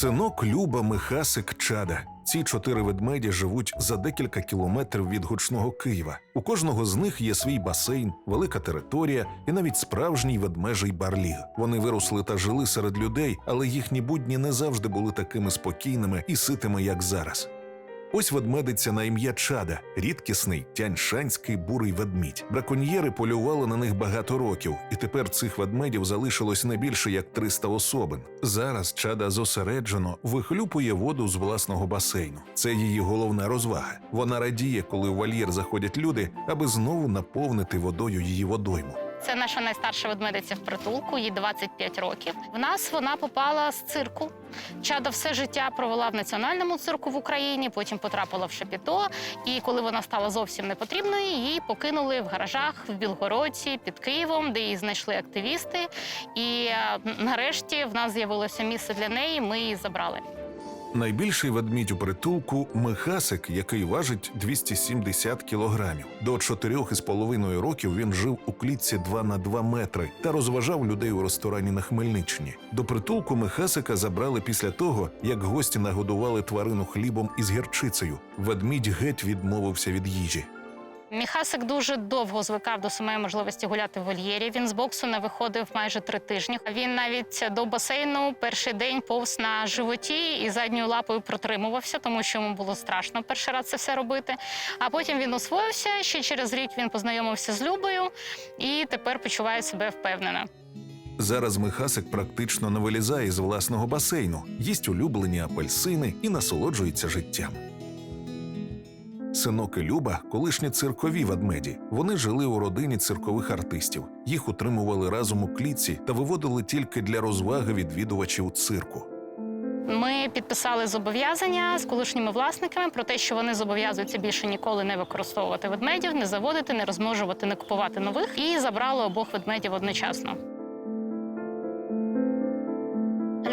Синок Люба, Михасик, Чада. Ці чотири ведмеді живуть за декілька кілометрів від гучного Києва. У кожного з них є свій басейн, велика територія і навіть справжній ведмежий барліг. Вони виросли та жили серед людей, але їхні будні не завжди були такими спокійними і ситими, як зараз. Ось ведмедиця на ім'я Чада, рідкісний тяньшанський бурий ведмідь. Браконьєри полювали на них багато років, і тепер цих ведмедів залишилось не більше як 300 особин. Зараз Чада зосереджено вихлюпує воду з власного басейну. Це її головна розвага. Вона радіє, коли у вольєр заходять люди, аби знову наповнити водою її водойму. Це наша найстарша ведмедиця в притулку, їй 25 років. В нас вона попала з цирку. Чада все життя провела в національному цирку в Україні, потім потрапила в Шепіто. І коли вона стала зовсім непотрібною, її покинули в гаражах в Білгородці під Києвом, де її знайшли активісти. І е, нарешті в нас з'явилося місце для неї. Ми її забрали. Найбільший ведмідь у притулку Михасик, який важить 270 кілограмів. До 4,5 років він жив у клітці 2 на 2 метри та розважав людей у ресторані на Хмельниччині. До притулку Михасика забрали після того, як гості нагодували тварину хлібом із гірчицею. Ведмідь геть відмовився від їжі. Міхасик дуже довго звикав до самої можливості гуляти в вольєрі. Він з боксу не виходив майже три тижні. Він навіть до басейну перший день повз на животі і задньою лапою протримувався, тому що йому було страшно перший раз це все робити. А потім він освоївся. Ще через рік він познайомився з Любою і тепер почуває себе впевнено. Зараз Михасик практично не вилізає з власного басейну, їсть улюблені апельсини і насолоджується життям. Синок і Люба колишні циркові ведмеді. Вони жили у родині циркових артистів. Їх утримували разом у клітці та виводили тільки для розваги відвідувачів цирку. Ми підписали зобов'язання з колишніми власниками про те, що вони зобов'язуються більше ніколи не використовувати ведмедів, не заводити, не розмножувати, не купувати нових, і забрали обох ведмедів одночасно.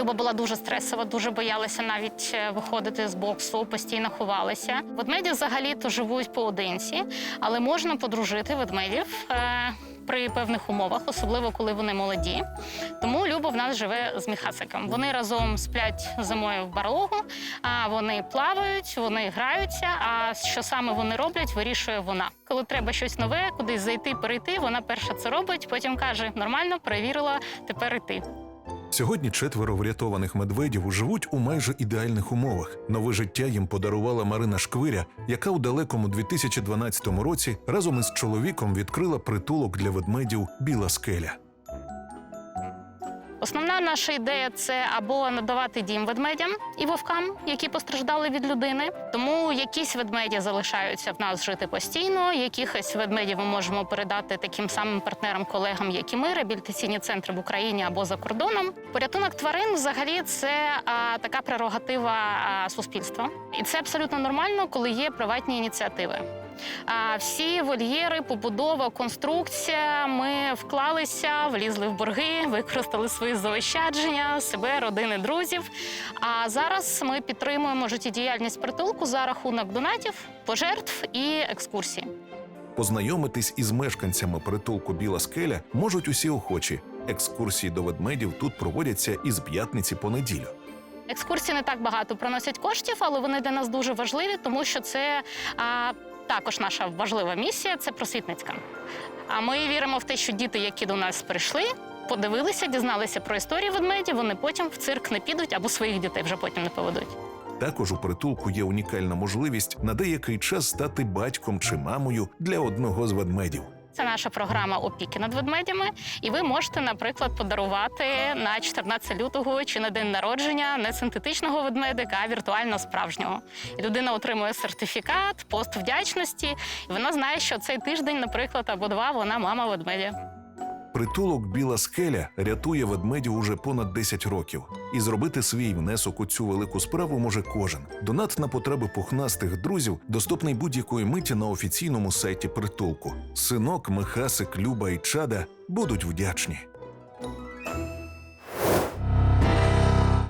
Люба була дуже стресова, дуже боялася навіть е, виходити з боксу, постійно ховалася. Ведмеді взагалі-то живуть поодинці, але можна подружити ведмедів е, при певних умовах, особливо коли вони молоді. Тому Люба в нас живе з Міхасиком. Вони разом сплять зимою в барлогу, а вони плавають, вони граються. А що саме вони роблять, вирішує вона. Коли треба щось нове, кудись зайти, перейти, вона перша це робить, потім каже: нормально, перевірила, тепер іти. Сьогодні четверо врятованих медведів живуть у майже ідеальних умовах. Нове життя їм подарувала Марина Шквиря, яка у далекому 2012 році разом із чоловіком відкрила притулок для ведмедів Біла скеля. Основна наша ідея це або надавати дім ведмедям і вовкам, які постраждали від людини. Тому якісь ведмеді залишаються в нас жити постійно. Якихось ведмедів ми можемо передати таким самим партнерам, колегам, як і ми, реабілітаційні центри в Україні або за кордоном. Порятунок тварин взагалі це а, така прерогатива а, суспільства, і це абсолютно нормально, коли є приватні ініціативи. Всі вольєри, побудова, конструкція. Ми вклалися, влізли в борги, використали свої заощадження, себе, родини, друзів. А зараз ми підтримуємо життєдіяльність притулку за рахунок донатів, пожертв і екскурсій. Познайомитись із мешканцями притулку Біла скеля можуть усі охочі. Екскурсії до ведмедів тут проводяться із п'ятниці по неділю. Екскурсії не так багато приносять коштів, але вони для нас дуже важливі, тому що це а, також наша важлива місія це просвітницька. А ми віримо в те, що діти, які до нас прийшли, подивилися, дізналися про історію ведмедів, вони потім в цирк не підуть або своїх дітей вже потім не поведуть. Також у притулку є унікальна можливість на деякий час стати батьком чи мамою для одного з ведмедів. Це наша програма опіки над ведмедями, і ви можете, наприклад, подарувати на 14 лютого чи на день народження не синтетичного ведмедика, а віртуально справжнього. І людина отримує сертифікат, пост вдячності, і вона знає, що цей тиждень, наприклад, або два вона мама ведмедя. Притулок Біла скеля рятує ведмедів уже понад 10 років, і зробити свій внесок у цю велику справу може кожен. Донат на потреби пухнастих друзів доступний будь-якої миті на офіційному сайті притулку. Синок, Михасик, Люба і Чада будуть вдячні.